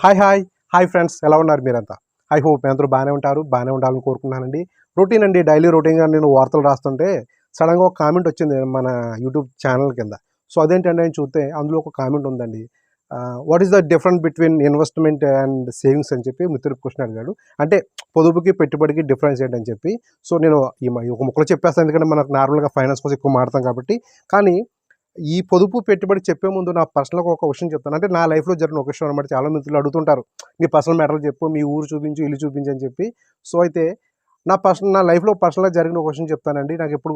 Hi hi. Hi friends ఎలా ఉన్నారు మీరంతా? ఐ హోప్ మీ అందరూ బాగానే ఉంటారు బాగానే ఉండాలని కోరుకుంటున్నానండి. రొటీన్ అండి డైలీ రొటీన్గా నేను వార్తలు రాస్తుంటే సడన్గా ఒక కామెంట్ వచ్చింది మన యూట్యూబ్ ఛానల్ కింద. సో అదేంటంటే నేను చూస్తే అందులో ఒక కామెంట్ ఉందండి. What is the difference between investment and savings అని చెప్పి మిత్రుడు క్వశ్చన్ అడిగాడు. అంటే పొదుపుకి పెట్టుబడికి డిఫరెన్స్ ఏంటని చెప్పి. సో నేను ఈ ఈ ఒక ముక్కలో చెప్పేస్తాను ఎందుకంటే మనకు నార్మల్గా ఫైనాన్స్ కోసం ఎక్కువ మాడతాం కాబట్టి. కానీ ఈ పొదుపు పెట్టుబడి చెప్పే ముందు నా పర్సనల్గా ఒక విషయం చెప్తాను. అంటే నా లైఫ్లో జరిగిన ఒక విషయం అనమాట చాలా మిత్రులు అడుగుతుంటారు నీ పర్సనల్ మ్యాటర్లు చెప్పు మీ ఊరు చూపించు ఇల్లు చూపించు అని చెప్పి. సో అయితే నా పర్సనల్ నా లైఫ్లో పర్సనల్గా జరిగిన ఒక విషయం చెప్తానండి. నాకు ఎప్పుడు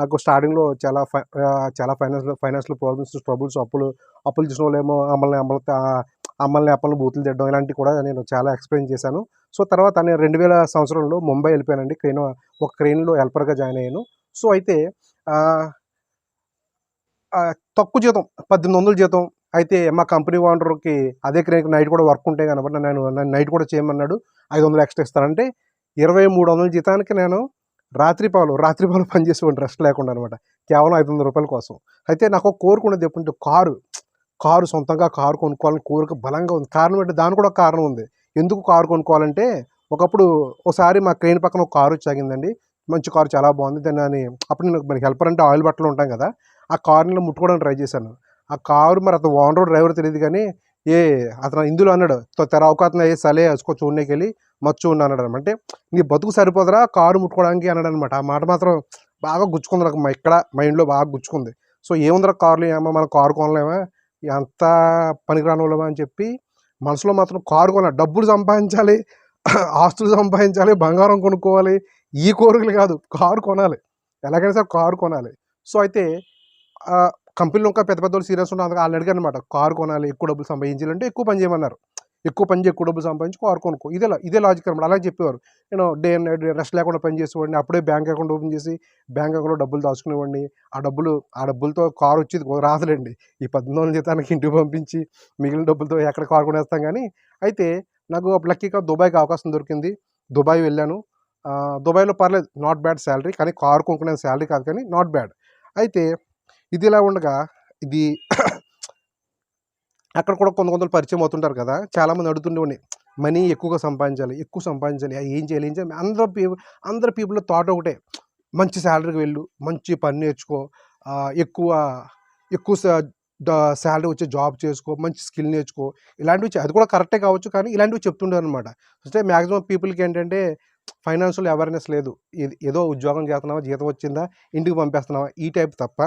నాకు స్టార్టింగ్లో చాలా చాలా ఫైనాన్స్ ఫైనాన్షియల్ ప్రాబ్లమ్స్ ట్రబుల్స్ అప్పులు అప్పులు చేసిన వాళ్ళేమో అమ్మల్ని అమ్మల అమ్మల్ని అప్పల్ని బూతులు తిట్టడం ఇలాంటివి కూడా నేను చాలా ఎక్స్ప్లెయిన్ చేశాను. సో తర్వాత నేను రెండు వేల సంవత్సరంలో ముంబై వెళ్ళిపోయానండి. క్రెయిన్ ఒక క్రెయిన్లో హెల్పర్గా జాయిన్ అయ్యాను. సో అయితే తక్కువ జీతం పద్దెనిమిది వందల జీతం. అయితే మా కంపెనీ ఓనర్కి అదే క్రెయిన్కి నైట్ కూడా వర్క్ ఉంటే కనబడి నేను నన్ను నైట్ కూడా చేయమన్నాడు. ఐదు వందలు ఎక్స్ట్రా ఇస్తానంటే ఇరవై మూడు వందల జీతానికి నేను రాత్రి పాలు రాత్రి పాలు పనిచేసేవాడిని రెస్ట్ లేకుండా అనమాట. కేవలం ఐదు వందల రూపాయల కోసం. అయితే నాకు ఒక కోరిక ఉన్నది ఎప్పుడు కారు కారు సొంతంగా కారు కొనుక్కోవాలని కోరిక బలంగా ఉంది. కారణం ఏంటి దాని కూడా కారణం ఉంది. ఎందుకు కారు కొనుక్కోవాలంటే ఒకప్పుడు ఒకసారి మా క్రెయిన్ పక్కన ఒక కారు వచ్చి ఆగిందండి. మంచి కారు చాలా బాగుంది. దాన్ని అప్పుడు నేను మనకి హెల్పర్ అంటే ఆయిల్ బట్టలు ఉంటాం కదా ఆ కార్ని ముట్టుకోవడానికి ట్రై చేశాను. ఆ కారు మరి అతను ఓనర్ డ్రైవర్ తెలియదు కానీ ఏ అతను ఇందులో అన్నాడు "తో తెర అవకాశం ఏ సలే వచ్చుకో చూడడానికి వెళ్ళి మచ్చు ఉన్నా అన్నాడు అనమాట. అంటే నీ బతుకు సరిపోదరా కారు ముట్టుకోవడానికి అన్నాడు అనమాట. ఆ మాట మాత్రం బాగా గుచ్చుకుంది నాకు మా- ఇక్కడ మైండ్లో బాగా గుచ్చుకుంది. సో ఏముందిరా కార్లు ఏమో మనం కారు కొనలేమా? ఎంత పనికిరాని వాళ్ళమా అని చెప్పి మనసులో మాత్రం కారు కొనాలి డబ్బులు సంపాదించాలి ఆస్తులు సంపాదించాలి బంగారం కొనుక్కోవాలి ఈ కోరికలు కాదు కారు కొనాలి. ఎలాగైనా సరే కారు కొనాలి. సో అయితే కంపెనీలో ఇంకా పెద్ద పెద్ద సీరియస్ ఉన్న వాళ్ళు అడిగారు అనమాట కారు కొనాలి ఎక్కువ డబ్బులు సంపాదించాలంటే ఎక్కువ పని చేయమన్నారు. ఎక్కువ పని ఎక్కువ డబ్బులు సంపాదించి కారు కొనుక్కో. ఇదే ఇదే లాజిక్ అనమాట అలాగే చెప్పేవారు. నేను డే అండ్ నైట్ రెస్ట్ లేకుండా పని చేసేవాడిని. అప్పుడే బ్యాంక్ అకౌంట్ ఓపెన్ చేసి బ్యాంక్ అకౌంట్లో డబ్బులు దాచుకునేవాడిని. ఆ డబ్బులు ఆ డబ్బులతో కారు వచ్చేది రాదులేండి. ఈ పద్దెనిమిది వందల జీతానికి ఇంటికి పంపించి మిగిలిన డబ్బులతో ఎక్కడ కారు కొనేస్తాం కానీ అయితే నాకు లక్కీగా దుబాయ్కి అవకాశం దొరికింది. దుబాయ్ వెళ్ళాను. దుబాయ్లో పర్లేదు నాట్ బ్యాడ్ శాలరీ కానీ కారు కొనుక్కునే శాలరీ కాదు కానీ నాట్ బ్యాడ్ అయితే ఇది ఇలా ఉండగా ఇది అక్కడ కూడా కొంత కొందరు పరిచయం అవుతుంటారు కదా. చాలామంది అడుగుతుండే మనీ ఎక్కువగా సంపాదించాలి ఎక్కువ సంపాదించాలి ఏం చేయాలి ఏం చేయాలి అందరూ పీపుల్ అందరు పీపుల్ థాట్ ఒకటే మంచి శాలరీకి వెళ్ళు మంచి పని నేర్చుకో ఎక్కువ ఎక్కువ శాలరీ వచ్చే జాబ్ చేసుకో మంచి స్కిల్ నేర్చుకో ఇలాంటివి అది కూడా కరెక్టే కావచ్చు కానీ ఇలాంటివి చెప్తుంటారు అనమాట అంటే మ్యాక్సిమం పీపుల్కి ఏంటంటే ఫైనాన్షియల్ అవేర్నెస్ లేదు. ఏదో ఉద్యోగం చేస్తున్నావా జీతం వచ్చిందా ఇంటికి పంపేస్తున్నావా ఈ టైప్ తప్ప.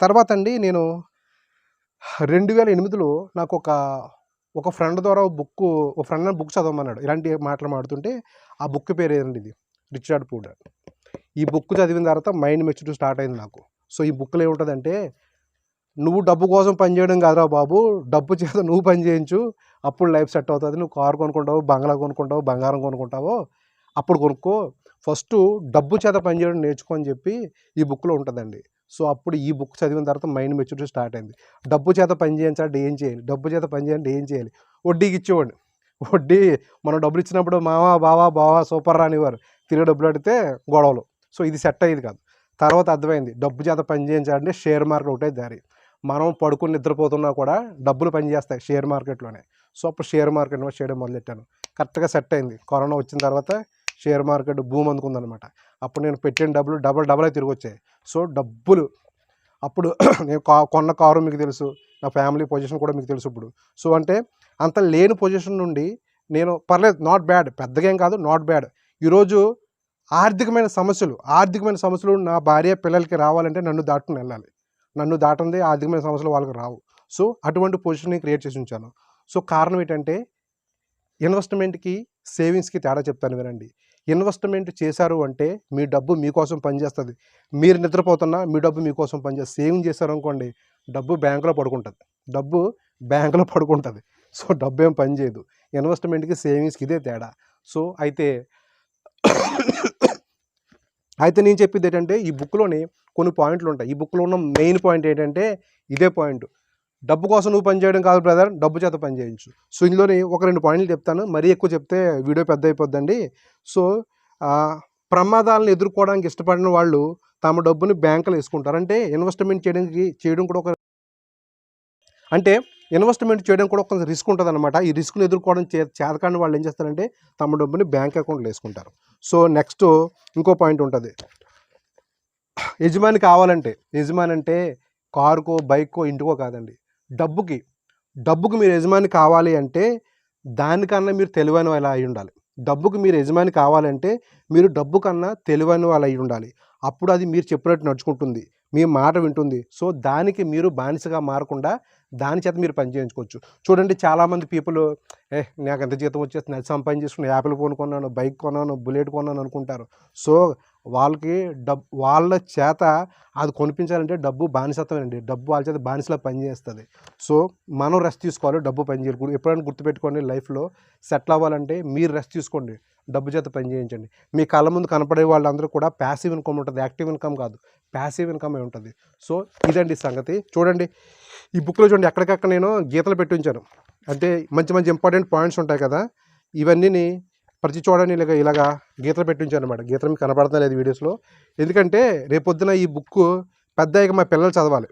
తర్వాత అండి నేను రెండు వేల ఎనిమిదిలో నాకు ఒక ఒక ఫ్రెండ్ ద్వారా బుక్ ఒక ఫ్రెండ్ బుక్ చదవమన్నాడు. ఇలాంటి మాటలు మాడుతుంటే ఆ బుక్ పేరు ఏదండి ఇది? రిచర్డ్ పూడర్. ఈ బుక్ చదివిన తర్వాత మైండ్ మెచ్యూరిటీ స్టార్ట్ అయింది నాకు. సో ఈ బుక్లో ఏముంటుందంటే నువ్వు డబ్బు కోసం పనిచేయడం కాదురా బాబు. డబ్బు చేత నువ్వు పని చేయించు. అప్పుడు లైఫ్ సెట్ అవుతుంది. నువ్వు కారు కొనుక్కుంటావు బంగ్లా కొనుక్కుంటావు బంగారం కొనుక్కుంటావు అప్పుడు కొనుక్కో. ఫస్ట్ డబ్బు చేత పనిచేయడం నేర్చుకో అని చెప్పి ఈ బుక్లో ఉంటుందండి. సో అప్పుడు ఈ బుక్ చదివిన తర్వాత మైండ్ మెచ్యూరిటీ స్టార్ట్ అయింది. డబ్బు చేత పని చేయించాలంటే ఏం చేయాలి? డబ్బు చేత పని చేయాలంటే ఏం చేయాలి? వడ్డీకి ఇచ్చేవాడిని. వడ్డీ మనం డబ్బులు ఇచ్చినప్పుడు మావా బావా బావా సూపర్ రానివారు తిరిగి డబ్బులు అడిగితే గొడవలు. సో ఇది సెట్ అయ్యేది కాదు. తర్వాత అర్థమైంది. డబ్బు చేత పని చేయించాలంటే షేర్ మార్కెట్ ఒకటే దారి. మనం పడుకుని నిద్రపోతున్నా కూడా డబ్బులు పనిచేస్తాయి షేర్ మార్కెట్లోనే. సో అప్పుడు షేర్ మార్కెట్ చేయడం మొదలెట్టాను. కరెక్ట్గా సెట్ అయింది. కరోనా వచ్చిన తర్వాత షేర్ మార్కెట్ భూమి అందుకుందనమాట అప్పుడు నేను పెట్టిన డబ్బులు డబల్ డబల్ తిరిగి వచ్చాయి సో డబ్బులు అప్పుడు నేను కా కొన్న కారు మీకు తెలుసు నా ఫ్యామిలీ పొజిషన్ కూడా మీకు తెలుసు ఇప్పుడు. సో అంటే అంత లేని పొజిషన్ నుండి నేను పర్లేదు నాట్ బ్యాడ్ పెద్దగా ఏం కాదు నాట్ బ్యాడ్. ఈరోజు ఆర్థికమైన సమస్యలు ఆర్థికమైన సమస్యలు నా భార్య పిల్లలకి రావాలంటే నన్ను దాటుకుని వెళ్ళాలి. నన్ను దాటంది ఆర్థికమైన సమస్యలు వాళ్ళకి రావు. సో అటువంటి పొజిషన్ క్రియేట్ చేసి ఉంచాను. సో కారణం ఏంటంటే ఇన్వెస్ట్మెంట్కి సేవింగ్స్కి తేడా చెప్తాను వినండి. ఇన్వెస్ట్మెంట్ చేశారు అంటే మీ డబ్బు మీకోసం పనిచేస్తుంది. మీరు నిద్రపోతున్నా మీ డబ్బు మీకోసం పనిచేస్తుంది. సేవింగ్ చేశారు అనుకోండి డబ్బు బ్యాంకులో పడుకుంటుంది. డబ్బు బ్యాంకులో పడుకుంటుంది. సో డబ్బు ఏం పని చేయదు. ఇన్వెస్ట్మెంట్కి సేవింగ్స్కి ఇదే తేడా. సో అయితే అయితే నేను చెప్పేది ఏంటంటే ఈ బుక్లోని కొన్ని పాయింట్లు ఉంటాయి ఈ బుక్లో ఉన్న మెయిన్ పాయింట్ ఏంటంటే ఇదే పాయింట్. డబ్బు కోసం నువ్వు పనిచేయడం కాదు బ్రదర్ డబ్బు చేత పని చేయించు. సో ఇందులోని ఒక రెండు పాయింట్లు చెప్తాను. మరీ ఎక్కువ చెప్తే వీడియో పెద్ద అయిపోద్దండి. సో ప్రమాదాలను ఎదుర్కోవడానికి ఇష్టపడిన వాళ్ళు తమ డబ్బుని బ్యాంకులో వేసుకుంటారు. అంటే ఇన్వెస్ట్మెంట్ చేయడానికి చేయడం కూడా ఒక అంటే ఇన్వెస్ట్మెంట్ చేయడం కూడా కొంచెం రిస్క్ ఉంటుంది అనమాట ఈ రిస్క్ని ఎదుర్కోవడం చే చేతకాని వాళ్ళు ఏం చేస్తారంటే తమ డబ్బుని బ్యాంక్ అకౌంట్లో వేసుకుంటారు. సో నెక్స్ట్ ఇంకో పాయింట్ ఉంటుంది. యజమాని కావాలంటే యజమాని అంటే కారుకో బైక్కో ఇంటికో కాదండి. డబ్బుకి డబ్బుకి మీరు యజమాని కావాలి అంటే దానికన్నా మీరు తెలివైన వాళ్ళు అయి ఉండాలి. డబ్బుకి మీరు యజమాని కావాలంటే మీరు డబ్బు కన్నా తెలివైన వాళ్ళు అయి ఉండాలి. అప్పుడు అది మీరు చెప్పినట్టు నడుచుకుంటుంది. మీ మాట వింటుంది. సో దానికి మీరు బానిసగా మారకుండా దాని చేత మీరు పని చేయించుకోవచ్చు. చూడండి చాలామంది పీపుల్ ఏ నాకు ఎంత జీతం వచ్చేస్తుంది? అది సంపాదన యాపిల్ ఫోన్ కొన్నాను బైక్ కొన్నాను బుల్లెట్ కొన్నాను అనుకుంటారు. సో వాళ్ళకి డబ్ వాళ్ళ చేత అది కొనిపించాలంటే డబ్బు బానిసత్వమేనండి. అండి డబ్బు వాళ్ళ చేత బానిసలా పనిచేస్తుంది సో మనం రెస్ట్ తీసుకోవాలి డబ్బు పని చేయకూడదు. ఎప్పుడైనా గుర్తుపెట్టుకోండి లైఫ్లో సెటిల్ అవ్వాలంటే మీరు రెస్ట్ తీసుకోండి డబ్బు చేత పని చేయించండి. మీ కళ్ళ ముందు కనపడే వాళ్ళందరూ కూడా ప్యాసివ్ ఇన్కమ్ ఉంటుంది. యాక్టివ్ ఇన్కమ్ కాదు ప్యాసివ్ ఇన్కమ్ ఉంటుంది. సో ఇదండి సంగతి. చూడండి ఈ బుక్లో చూడండి ఎక్కడికక్కడ నేను గీతలు పెట్టి ఉంచాను. అంటే మంచి మంచి ఇంపార్టెంట్ పాయింట్స్ ఉంటాయి కదా ఇవన్నీ ప్రతి చూడండి ఇలాగ ఇలాగా గీతలు పెట్టించాను అనమాట గీతలు మీకు కనపడతా లేదు వీడియోస్లో. ఎందుకంటే రేపొద్దున ఈ బుక్ పెద్ద మా పిల్లలు చదవాలి.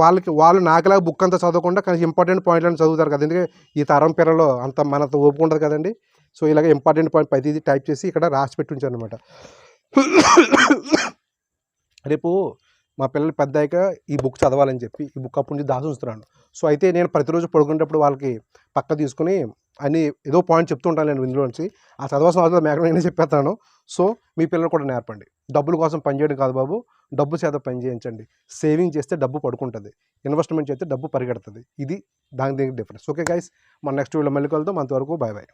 వాళ్ళకి వాళ్ళు నాకులాగా బుక్ అంతా చదవకుండా కానీ ఇంపార్టెంట్ పాయింట్లను చదువుతారు కదా. ఎందుకంటే ఈ తరం పిల్లలు అంత మనంత ఓపిక ఉండదు కదండి. సో ఇలాగ ఇంపార్టెంట్ పాయింట్ ప్రతిదీ టైప్ చేసి ఇక్కడ రాసి పెట్టి ఉంచాను అనమాట రేపు మా పిల్లలు పెద్ద అయ్యాక ఈ బుక్ చదవాలని చెప్పి ఈ బుక్ అప్పటి నుంచి దాచి ఉంచుతున్నాను సో అయితే నేను ప్రతిరోజు పడుకునేటప్పుడు వాళ్ళకి పక్క తీసుకుని అని ఏదో పాయింట్ చెప్తుంటాను నేను ఇందులోంచి ఆ చదవాల్సిన అవసరం మేక నేనే చెప్పేస్తాను. సో మీ పిల్లలు కూడా నేర్పండి. డబ్బుల కోసం పనిచేయడం కాదు బాబు. డబ్బు చేత పని చేయించండి. సేవింగ్ చేస్తే డబ్బు పడుకుంటుంది. ఇన్వెస్ట్మెంట్ చేస్తే డబ్బు పరిగెడుతుంది. ఇది దాని దీనికి డిఫరెన్స్ ఓకే గైస్ మన నెక్స్ట్ వీడియో మళ్ళీ కలుద్దాం. అంతవరకు బాయ్ బాయ్